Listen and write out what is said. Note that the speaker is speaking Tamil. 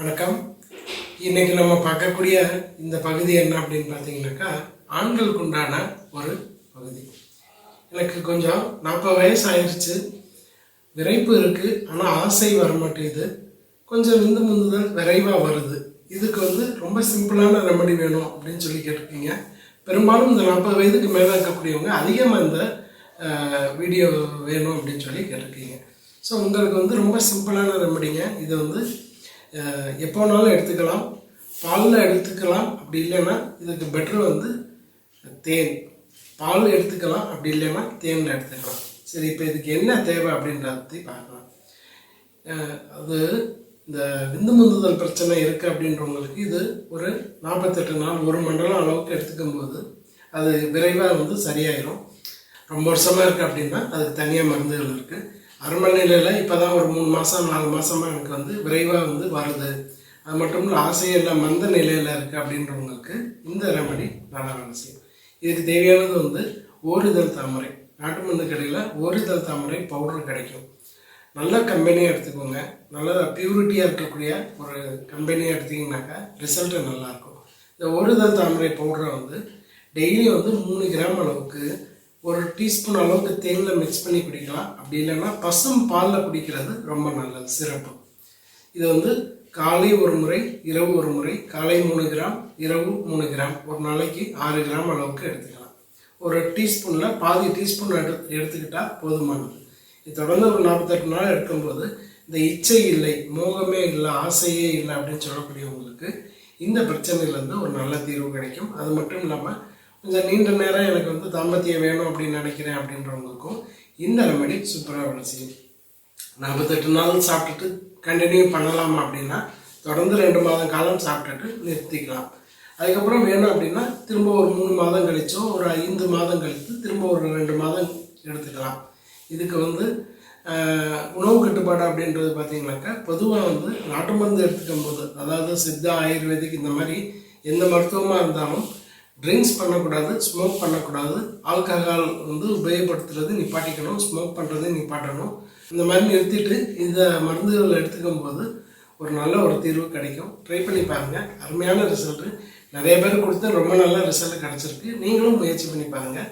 வணக்கம். இன்னைக்கு நம்ம பார்க்கக்கூடிய இந்த பகுதி என்ன அப்படின்னு பார்த்தீங்கன்னாக்கா ஆண்களுக்கு உண்டான ஒரு பகுதி. எனக்கு கொஞ்சம் நாற்பது வயசு ஆயிடுச்சு விரைப்பு இருக்குது ஆனால் ஆசை வர மாட்டேங்குது கொஞ்சம் விந்து முந்துதல் விரைவாக வருது. இதுக்கு வந்து ரொம்ப சிம்பிளான ரெமடி வேணும் அப்படின்னு சொல்லி கேட்டிருக்கீங்க. பெரும்பாலும் இந்த நாற்பது வயதுக்கு மேலே இருக்கக்கூடியவங்க அதிகமாக இந்த வீடியோ வேணும் அப்படின்னு சொல்லி கேட்டிருக்கீங்க. ஸோ உங்களுக்கு வந்து ரொம்ப சிம்பிளான ரெமடிங்க இதை வந்து எப்போ வேணாலும் எடுத்துக்கலாம். பாலில் எடுத்துக்கலாம் அப்படி இல்லைன்னா இதுக்கு பெட்ரு வந்து தேன். பால் எடுத்துக்கலாம் அப்படி இல்லைன்னா தேனில் எடுத்துக்கலாம். சரி இப்போ இதுக்கு என்ன தேவை அப்படின்றத பற்றி பார்க்கலாம் அது இந்த விந்து முந்துதல் பிரச்சனை இருக்குது அப்படின்றவங்களுக்கு இது ஒரு நாற்பத்தெட்டு நாள் ஒரு மண்டலம் அளவுக்கு எடுத்துக்கும் போது அது விரைவாக வந்து சரியாயிடும் ரொம்ப வருஷமாக இருக்குது அப்படின்னா அதுக்கு தனியாக மருந்துகள் இருக்குது அரை நிலையில் இப்போ தான் ஒரு மூணு மாதம் நாலு மாதமாக எனக்கு வந்து விரைவாக வந்து வருது. அது மட்டும் இல்லை ஆசையெல்லாம் மந்த நிலையில் இருக்குது அப்படின்றவங்களுக்கு இந்த ரெமடி நல்லா வேலை செய்யும். இதுக்கு தேவையானது வந்து ஓரிதழ் தாமரை. நாட்டு மருந்து கடையில் ஓரிதழ் தாமரை பவுடர் கிடைக்கும். நல்ல கம்பெனியாக எடுத்துக்கோங்க. நல்ல பியூரிட்டியாக இருக்கக்கூடிய ஒரு கம்பெனியாக எடுத்தீங்கன்னாக்கா ரிசல்ட்டு நல்லாயிருக்கும் இந்த ஓரிதழ் தாமரை பவுடரை வந்து டெய்லி வந்து மூணு கிராம் அளவுக்கு ஒரு டீஸ்பூன் அளவுக்கு தேனில் மிக்ஸ் பண்ணி குடிக்கலாம். அப்படி இல்லைன்னா பசும் பாலில் குடிக்கிறது ரொம்ப நல்லது சிறப்பு. இது வந்து காலை ஒரு முறை இரவு ஒரு முறை காலை மூணு கிராம் இரவு மூணு கிராம். ஒரு நாளைக்கு ஆறு கிராம் அளவுக்கு எடுத்துக்கலாம். ஒரு டீஸ்பூனில் பாதி டீஸ்பூன் எடு எடுத்துக்கிட்டால் போதுமானது. இது தொடர்ந்து ஒரு நாற்பத்தெட்டு நாள் எடுக்கும்போது இந்த இச்சை இல்லை மோகமே இல்லை ஆசையே இல்லை அப்படின்னு சொல்லக்கூடியவங்களுக்கு இந்த பிரச்சனையிலேருந்து ஒரு நல்ல தீர்வு கிடைக்கும். அது மட்டும் இல்லாமல் கொஞ்சம் நீண்ட நேரம் எனக்கு வந்து தாம்பத்தியம் வேணும் அப்படின்னு நினைக்கிறேன் அப்படின்றவங்களுக்கும் இந்த ரெமெடி சூப்பராக வேலை செய்யும். நாற்பத்தெட்டு நாள் சாப்பிட்டுட்டு கண்டினியூ பண்ணலாமா அப்படின்னா தொடர்ந்து ரெண்டு மாதம் காலம் சாப்பிட்டுட்டு நிறுத்திக்கலாம். அதுக்கப்புறம் வேணும் அப்படின்னா திரும்ப ஒரு மூணு மாதம் கழிச்சோ ஒரு ஐந்து மாதம் கழித்து திரும்ப ஒரு ரெண்டு மாதம் எடுத்துக்கலாம். இதுக்கு வந்து உணவு கட்டுப்பாடு அப்படின்றது பார்த்தீங்கன்னாக்கா பொதுவாக வந்து நாட்டு மருந்து எடுத்துக்கும் போது அதாவது சித்தா ஆயுர்வேதிக் இந்த மாதிரி எந்த மருத்துவமாக இருந்தாலும் ட்ரிங்க்ஸ் பண்ணக்கூடாது ஸ்மோக் பண்ணக்கூடாது. ஆல்கஹால் வந்து உபயோகப்படுத்துறது நிப்பாட்டிக்கணும். ஸ்மோக் பண்ணுறதையும் நிப்பாட்டணும். இந்த மாதிரி நிறுத்திட்டு இந்த மருந்துகள் எடுத்துக்கும் போது ஒரு நல்ல ஒரு தீர்வு கிடைக்கும். ட்ரை பண்ணி பாருங்கள் அருமையான ரிசல்ட்டு நிறைய பேர் கொடுத்து ரொம்ப நல்ல ரிசல்ட் கிடச்சிருக்கு. நீங்களும் முயற்சி பண்ணி பாருங்கள்